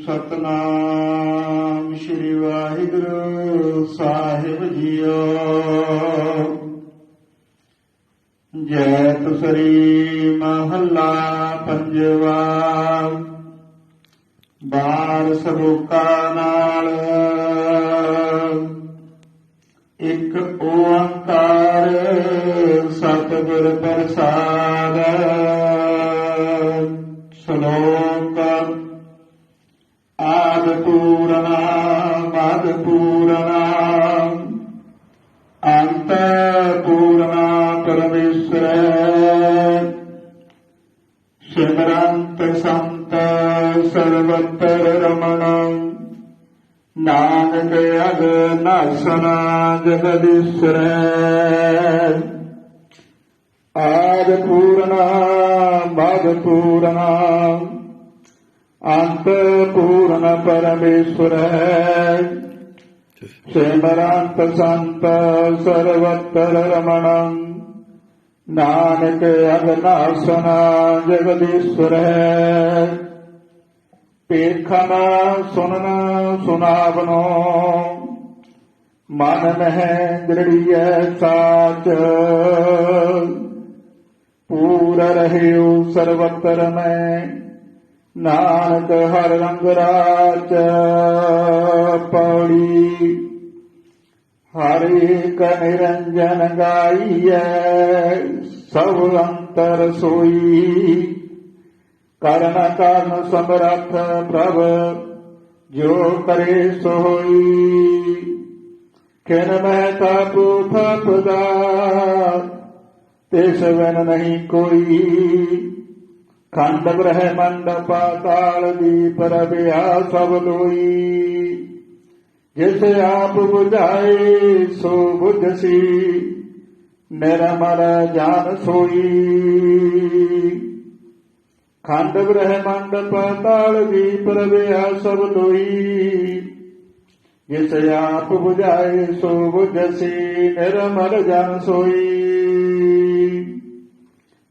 ਸਤਨਾਮ ਸ੍ਰੀ ਵਾਹਿਗੁਰੂ ਸਾਹਿਬ ਜੀਓ। ਜੈ ਤੁਸਰੀ ਮਹੱਲਾ ਪੰਜਵਾ। ਬਾਰ ਸਬੂਕਾ ਨਾਲ। ਇੱਕ ਓੰਕਾਰ ਸਤਿਗੁਰ ਪ੍ਰਸਾਦ। ਸ਼ਲੋਕ ਆਦ ਪੂਰਨਾ ਮਦ ਪੂਰਨਾ ਅੰਤ ਪੂਰਨਾ ਪਰਮੇਸ਼ਰ ਸਿਮਰੰਤ ਸੰਤ ਸਰਵਤਰ ਰਮਣ ਨਾਨਕ ਅਗਨਾਸਨਾ ਜਗਦੀਸ਼ਰ ਆਦ ਪੂਰਨਾ ਮਦ ਪੂਰਨਾ ਅੰਤ ਪੂਰਨ ਪਰਮੇਸ਼ਰ ਹੈ ਸਿਮਰੰਤ ਸੰਤ ਸਰਵਤਰ ਰਮਣ। ਨਾਨਕ ਅਗਨਾਸਨਾ ਜਗਦੀਸ਼ਰ ਹੈ ਪੇਖਣਾ ਸੁਣਨਾ ਸੁਨਾਵਨੋ। ਮਨ ਮਹਿ ਦ੍ਰਿੜੀਐ ਸਾਚ। ਪੂਰ ਰਹਿਉ ਸਰਵਤਰ ਮੈਂ। ਨਾਨਕ ਹਰ ਰੰਗ ਰਾਚ ਪੌੜੀ ਹਰਿ ਕ ਨਿਰੰਜਨ ਗਾਈਐ, ਸਭ ਅੰਤਰ ਸੋਈ। ਕਰਨ ਕਰਨ ਸਮਰੱਥ ਪ੍ਰਭ, ਜੋ ਕਰੇ ਸੋਈ ਕਿਨ ਮੈਂ ਤਾਪੂ ਥਪਦਾ ਤਿਸ ਬਿਨ ਨਹੀਂ ਕੋਈ। ਖੰਡ ਬ੍ਰਹਮੰਡ ਪਾਤਾਲ ਦੀ ਪ੍ਰਭਿਆ ਸਭ ਲੋਈ। ਜਿਸ ਆਪ 부ਝਾਏ ਸੋ ਬੁਝਸੀ। ਨਿਰਮਲ ਜਾਨ ਸੋਈ। ਖੰਡ ਬ੍ਰਹਮੰਡ ਪਾਤਾਲ ਦੀ ਪ੍ਰਭਿਆ ਸਭ ਲੋਈ। ਜਿਸ ਆਪ ਬੁਝਾਏ, ਸੋ ਬੁਝਸੀ। ਨਿਰਮਲ ਜਾਨ ਸੋਈ।